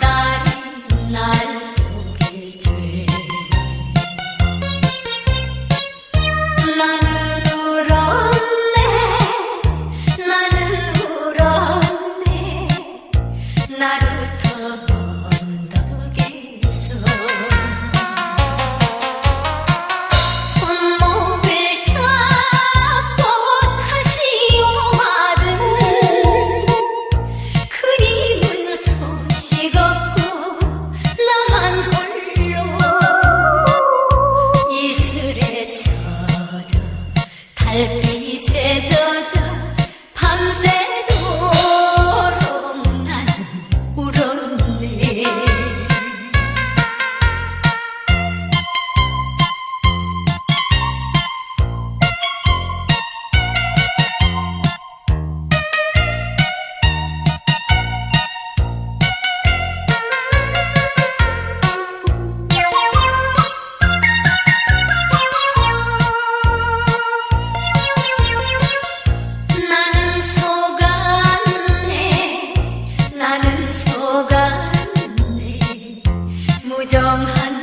다가는 날 속일 줄 나는 울었네. 나는 울었네. 나루터 it's a one.